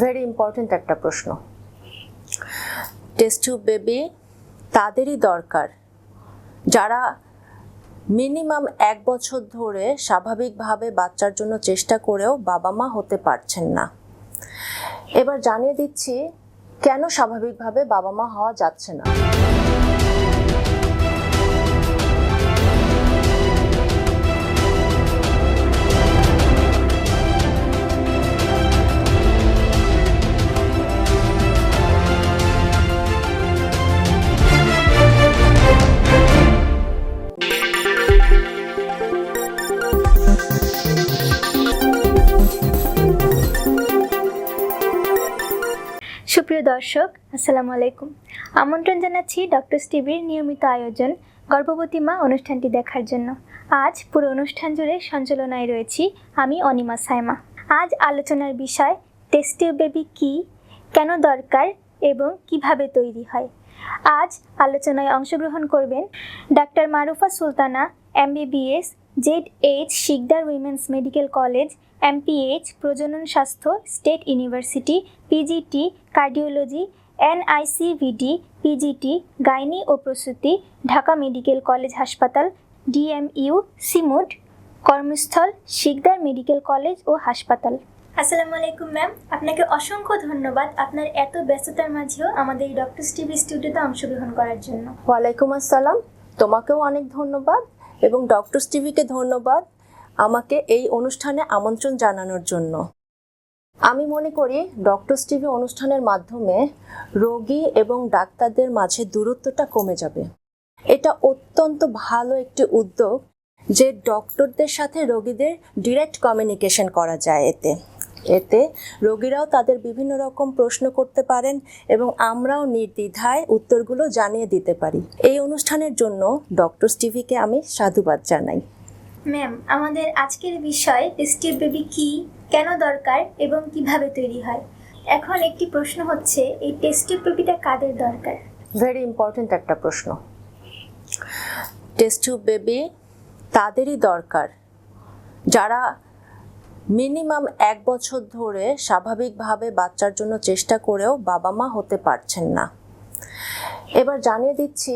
Very important একটা প্রশ্ন। Test tube baby তাদেরই দরকার। যারা মিনিমাম এক বছর ধরে স্বাভাবিকভাবে বাচ্চার জন্য চেষ্টা করেও বাবা মা হতে পারছেন না। এবার জানিয়ে দিচ্ছি, কেন স্বাভাবিকভাবে বাবা মা হওয়া যাচ্ছে না? সুপ্রিয় দর্শক, আসসালামু আলাইকুম। আমন্ত্রণ জানাচ্ছি ডক্টর টিভির নিয়মিত আয়োজন, গর্ভবতী মা অনুষ্ঠানটি দেখার জন্য। আজ পুরো অনুষ্ঠান জুড়ে সঞ্চালনায় রয়েছি আমি অনিমা সাইমা। আজ আলোচনার বিষয় টেস্টিউ বেবি কি, কেন দরকার এবং কীভাবে তৈরি হয়। আজ আলোচনায় অংশগ্রহণ করবেন doctor Marufa Sultana MBBS Z H Sikder women's medical college MPH প্রজনন স্বাস্থ্য state university PGT cardiology NICVD PGT gynae ও প্রসূতি ঢাকা মেডিকেল কলেজ হাসপাতাল ডিএমইউ সিমুড কর্মস্থল শিকদার মেডিকেল কলেজ ও হাসপাতাল। আসসালামু আলাইকুম ম্যাম। আপনাকে অসংখ্য ধন্যবাদ আপনার এত ব্যস্ততার মাঝেও আমাদের এই ডক্টর টিভি স্টুডিওতে অংশগ্রহণ করার জন্য। ওয়ালাইকুম আসসালাম। তোমাকেও অনেক ধন্যবাদ। এবং ডক্টর টিভিকে ধন্যবাদ আমাকে এই অনুষ্ঠানে আমন্ত্রণ জানানোর জন্য। আমি মনে করি ডক্টর টিভি অনুষ্ঠানের মাধ্যমে রোগী এবং ডাক্তারদের মাঝে দূরত্বটা কমে যাবে। এটা অত্যন্ত ভালো একটি উদ্যোগ যে ডক্টরদের সাথে রোগীদের ডিরেক্ট কমিউনিকেশন করা যায় এতে। এতে রোগীরাও তাদের বিভিন্ন রকম প্রশ্ন করতে পারেন এবং আমরাও নির্দ্বিধায় উত্তরগুলো জানিয়ে দিতে পারি। এই অনুষ্ঠানের জন্য ডক্টর টিভিকে আমি সাধুবাদ জানাই। ম্যাম আমাদের আজকের বিষয় টেস্টিভ বেবি কি কেন দরকার এবং কীভাবে তৈরি হয়? এখন একটি প্রশ্ন হচ্ছে এই টেস্টিভ বেবিটা কাদের দরকার? ভেরি ইম্পর্ট্যান্ট একটা প্রশ্ন। টেস্ট টিউব বেবি তাদেরই দরকার। যারা মিনিমাম এক বছর ধরে স্বাভাবিকভাবে বাচ্চার জন্য চেষ্টা করেও বাবা মা হতে পারছেন না। এবার জানিয়ে দিচ্ছি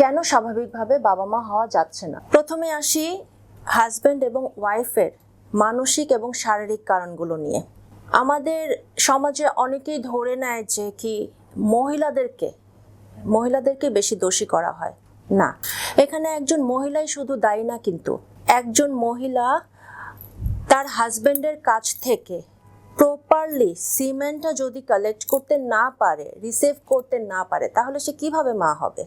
কেন স্বাভাবিকভাবে বাবা মা হওয়া যাচ্ছে না। প্রথমে আসি হাজব্যান্ড এবং ওয়াইফের মানসিক এবং শারীরিক কারণগুলো নিয়ে। আমাদের সমাজে অনেকেই ধরে নেয় যে কি মহিলাদেরকে মহিলাদেরকে বেশি দোষী করা হয়। না, এখানে একজন মহিলাই শুধু দায়ী না কিন্তু। একজন মহিলা তার হাজবেন্ডের কাছ থেকে প্রপারলি সিমেন্টটা যদি কালেক্ট করতে না পারে রিসিভ করতে না পারে, তাহলে সে কীভাবে মা হবে?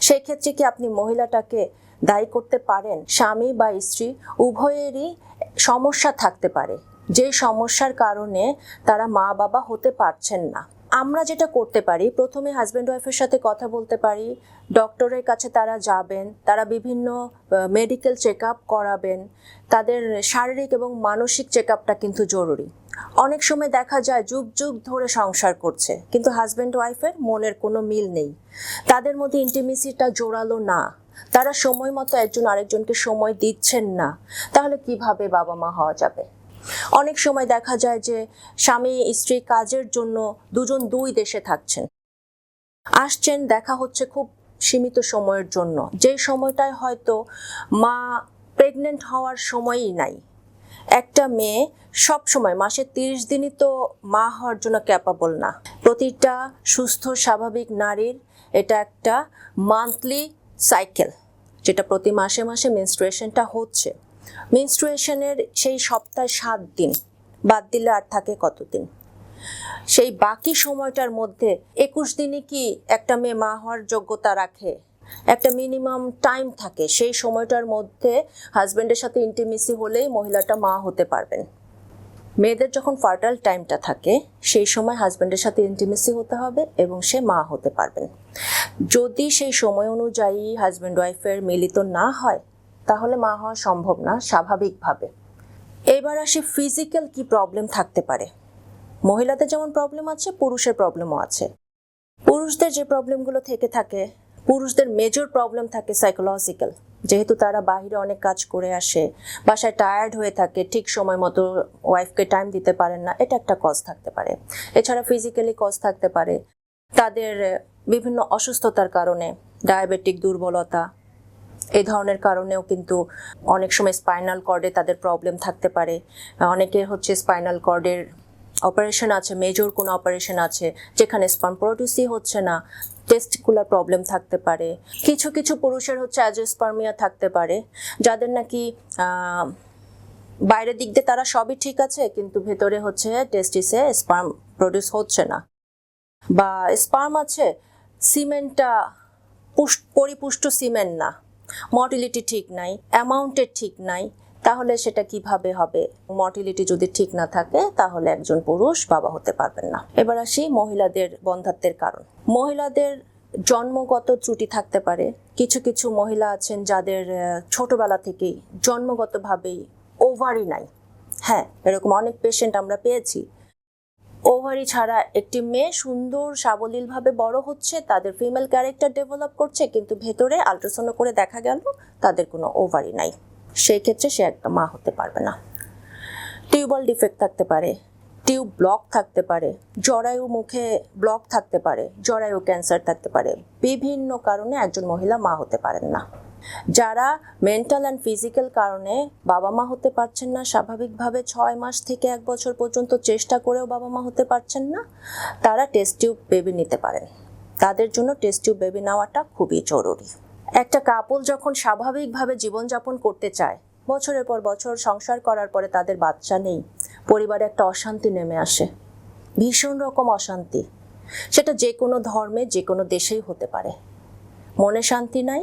সেই ক্ষেত্রে কি আপনি মহিলাটাকে দায়ী করতে পারেন? স্বামী বা স্ত্রী, উভয়েরই সমস্যা থাকতে পারে। যে সমস্যার কারণে তারা মা বাবা হতে পারছেন না। আমরা যেটা করতে পারি, প্রথমে হাজব্যান্ড ওয়াইফের সাথে কথা বলতে পারি ডক্টরের কাছে তারা যাবেন, তারা বিভিন্ন মেডিকেল চেক করাবেন, তাদের শারীরিক এবং মানসিক চেক কিন্তু জরুরি। অনেক সময় দেখা যায় যুগ যুগ ধরে সংসার করছে, কিন্তু হাজব্যান্ড ওয়াইফের মনের কোনো মিল নেই। তাদের মধ্যে ইন্টিমেসিটা জোরালো না। তারা সময় মতো একজন আরেকজনকে সময় দিচ্ছেন না। তাহলে কীভাবে বাবা মা হওয়া যাবে? অনেক সময় দেখা যায় যে স্বামী, স্ত্রী কাজের জন্য দুজন দুই দেশে থাকছেন। আসছেন, দেখা হচ্ছে খুব সীমিত সময়ের জন্য। যে সময়টায় হয়তো মা প্রেগনেন্ট হওয়ার সময়ই নাই। একটা মেয়ে সব সময় মাসের তিরিশ দিনই তো মা হওয়ার জন্য ক্যাপাবল না। প্রতিটা সুস্থ, স্বাভাবিক নারীর এটা একটা মান্থলি সাইকেল যেটা প্রতি মাসে মাসে মেনস্ট্রুয়েশনটা হচ্ছে। মেনস্ট্রুয়েশনের সেই সপ্তাহে সাত দিন, বাদ দিলে আর থাকে কতদিন? সেই বাকি সময়টার মধ্যে একুশ দিনে কি একটা মেয়ে মা হওয়ার যোগ্যতা রাখে? একটা মিনিমাম টাইম থাকে, সেই সময়টার মধ্যে হাজব্যান্ডের সাথে ইন্টিমেসি হলেই মহিলাটা মা হতে পারবেন। মেয়েদের যখন ফার্টাইল টাইমটা থাকে, সেই সময় হাজব্যান্ডের সাথে ইন্টিমেসি হতে হবে এবং সে মা হতে পারবেন। যদি সেই সময় অনুযায়ী হাজব্যান্ড ওয়াইফের মিলিত না হয় তাহলে মা হওয়া সম্ভব না, স্বাভাবিকভাবে। এবার আসে ফিজিক্যাল কি প্রবলেম থাকতে পারে। মহিলাদের যেমন প্রবলেম আছে, পুরুষের প্রবলেমও আছে। পুরুষদের যে প্রবলেমগুলো থেকে থাকে, পুরুষদের মেজর প্রবলেম থাকে সাইকোলজিক্যাল যেহেতু তারা বাইরে অনেক কাজ করে আসে, বাসায় টায়ার্ড হয়ে থাকে, ঠিক সময় মতো ওয়াইফকে টাইম দিতে পারেন না, এটা একটা কজ থাকতে পারে। এছাড়া ফিজিক্যালি কজ থাকতে পারে। তাদের বিভিন্ন অসুস্থতার কারণে ডায়াবেটিক দুর্বলতা এই ধরনের কারণেও কিন্তু অনেক সময় স্পাইনাল কর্ডে তাদের প্রবলেম থাকতে পারে। অনেকের হচ্ছে স্পাইনাল কর্ডের অপারেশন আছে, মেজর কোনো অপারেশন আছে, যেখানে স্পাম প্রডিউসই হচ্ছে না, টেস্টিকুলার প্রবলেম থাকতে পারে। কিছু কিছু পুরুষের হচ্ছে অ্যাজোস্পার্মিয়া থাকতে পারে, যাদের নাকি বাইরের দিক দিয়ে তারা সবই ঠিক আছে, কিন্তু ভেতরে হচ্ছে টেস্টিসে স্পার্ম প্রডিউস হচ্ছে না। বা স্পার্ম আছে, সিমেন্টটা পুষ্ট পরিপুষ্ট সিমেন্ট না। মর্টিলিটি ঠিক নাই অ্যামাউন্টের ঠিক নাই, তাহলে সেটা কীভাবে হবে? মর্টিলিটি যদি ঠিক না থাকে, তাহলে একজন পুরুষ বাবা হতে পারবেন না। এবার আসি মহিলাদের বন্ধাত্বের কারণ। মহিলাদের জন্মগত ত্রুটি থাকতে পারে। কিছু কিছু মহিলা আছেন যাদের ছোটবেলা থেকেই জন্মগতভাবেই ওভারই নাই। হ্যাঁ এরকম অনেক পেশেন্ট আমরা পেয়েছি। ওভারি ছাড়া একটি মেয়ে সুন্দর, সাবলীলভাবে বড় হচ্ছে, তাদের ফিমেল ক্যারেক্টার ডেভেলপ করছে, কিন্তু ভেতরে আল্ট্রাসাউন্ড করে দেখা গেল, তাদের কোনো ওভারি নাই। সেই ক্ষেত্রে সে একটা মা হতে পারবে না। টিউবাল ডিফেক্ট থাকতে পারে, টিউব ব্লক থাকতে পারে, জরায়ু মুখে ব্লক থাকতে পারে, জরায়ু ক্যান্সার থাকতে পারে। বিভিন্ন কারণে একজন মহিলা মা হতে পারেন না। যারা মেন্টাল অ্যান্ড ফিজিক্যাল কারণে বাবা মা হতে পারছেন না, স্বাভাবিকভাবে ছয় মাস থেকে এক বছর পর্যন্ত চেষ্টা করেও বাবা মা হতে পারছেন না, তারা টেস্ট টিউব বেবি নিতে পারেন। তাদের জন্য টেস্ট টিউব বেবি নেওয়াটা খুবই জরুরি। একটা কাপল যখন স্বাভাবিকভাবে জীবনযাপন করতে চায়, বছরের পর বছর সংসার করার পরে তাদের বাচ্চা নেই, পরিবারে একটা অশান্তি নেমে আসে, ভীষণ রকম অশান্তি। সেটা যে কোনো ধর্মে যে কোনো দেশেই হতে পারে। মনে শান্তি নাই,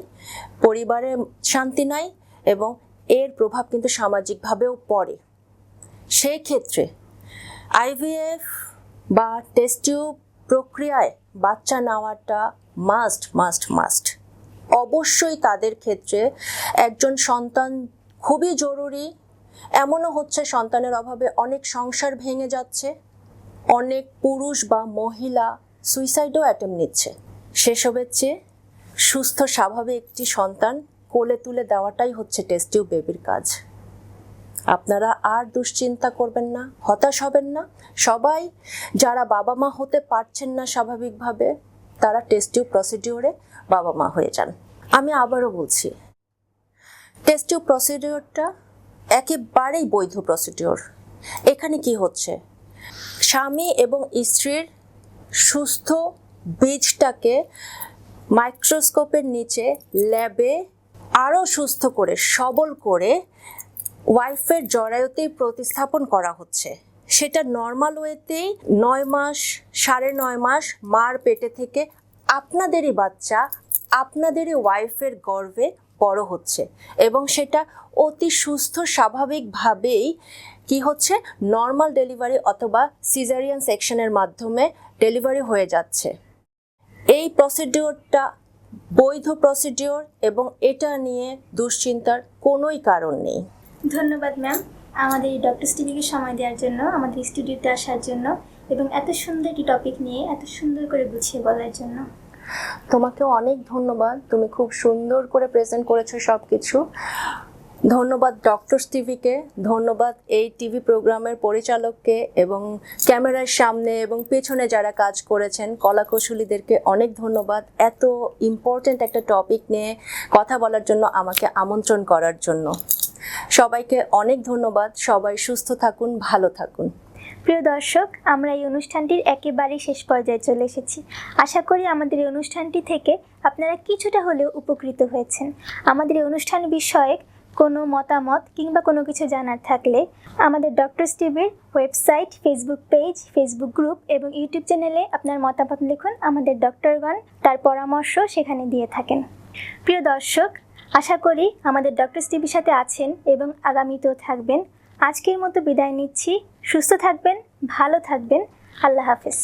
পরিবারে শান্তি নাই এবং এর প্রভাব কিন্তু সামাজিকভাবেও পড়ে। সেই ক্ষেত্রে আইভিএফ বা টেস্ট টিউব প্রক্রিয়ায় বাচ্চা নেওয়াটা মাস্ট মাস্ট মাস্ট অবশ্যই তাদের ক্ষেত্রে একজন সন্তান খুবই জরুরি। এমনও হচ্ছে সন্তানের অভাবে অনেক সংসার ভেঙে যাচ্ছে। অনেক পুরুষ বা মহিলা সুইসাইডও অ্যাটেম্প নিচ্ছে। সেসবের চেয়ে সুস্থ, স্বাভাবিক একটি সন্তান কোলে তুলে দেওয়াটাই হচ্ছে টেস্ট টিউব বেবির কাজ। আপনারা আর দুশ্চিন্তা করবেন না, হতাশ হবেন না। সবাই যারা বাবা মা হতে পারছেন না স্বাভাবিকভাবে, তারা টেস্ট টিউব প্রসিডিওরে বাবা মা হয়ে যান। আমি আবারও বলছি টেস্ট টিউব প্রসিডিওরটা একেবারেই বৈধ প্রসিডিওর এখানে কি হচ্ছে? স্বামী এবং স্ত্রীর সুস্থ বীজটাকে মাইক্রোস্কোপের নিচে ল্যাবে আরও সুস্থ করে, সবল করে ওয়াইফের জরায়ুতেই প্রতিস্থাপন করা হচ্ছে। সেটা নর্মাল ওয়েতেই নয় মাস, সাড়ে নয় মাস মার পেটে থেকে আপনাদেরই বাচ্চা, আপনাদেরই ওয়াইফের গর্ভে বড় হচ্ছে এবং সেটা অতি সুস্থ, স্বাভাবিকভাবেই কি হচ্ছে? নর্মাল ডেলিভারি অথবা সিজারিয়ান সেকশনের মাধ্যমে ডেলিভারি হয়ে যাচ্ছে। এই প্রসিডিওরটা বৈধ প্রসিডিওর এবং এটা নিয়ে দুশ্চিন্তার কোনোই কারণ নেই। ধন্যবাদ ম্যাম আমাদের এই ডক্টর টিভিকে সময় দেওয়ার জন্য আমাদের স্টুডিওতে আসার জন্য এবং এত সুন্দর একটি টপিক নিয়ে এত সুন্দর করে গুছিয়ে বলার জন্য। তোমাকে অনেক ধন্যবাদ। তুমি খুব সুন্দর করে প্রেজেন্ট করেছ সব কিছু ধন্যবাদ ডক্টর টিভিকে, ধন্যবাদ এই টিভি প্রোগ্রামের পরিচালককে এবং ক্যামেরার সামনে এবং পেছনে যারা কাজ করেছেন কলাকৌশলীদেরকে অনেক ধন্যবাদ এত ইম্পর্ট্যান্ট একটা টপিক নিয়ে কথা বলার জন্য, আমাকে আমন্ত্রণ করার জন্য। সবাইকে অনেক ধন্যবাদ, সবাই সুস্থ থাকুন, ভালো থাকুন। প্রিয় দর্শক, আমরা এই অনুষ্ঠানটির একেবারেই শেষ পর্যায়ে চলে এসেছি। আশা করি আমাদের এই অনুষ্ঠানটি থেকে আপনারা কিছুটা হলেও উপকৃত হয়েছেন। আমাদের এই অনুষ্ঠান বিষয়ে কোনো মতামত কিংবা কোনো কিছু জানার থাকলে আমাদের ডক্টরস টিভির website Facebook page Facebook group এবং ইউটিউব চ্যানেলে আপনার মতামত লিখুন, আমাদের ডক্টরগণ তার পরামর্শ সেখানে দিয়ে থাকেন। প্রিয় দর্শক, আশা করি আমাদের ডক্টরস টিভির সাথে আছেন এবং আগামীতেও থাকবেন। আজকের মতো বিদায় নিচ্ছি। সুস্থ থাকবেন, ভালো থাকবেন। আল্লাহ হাফেজ।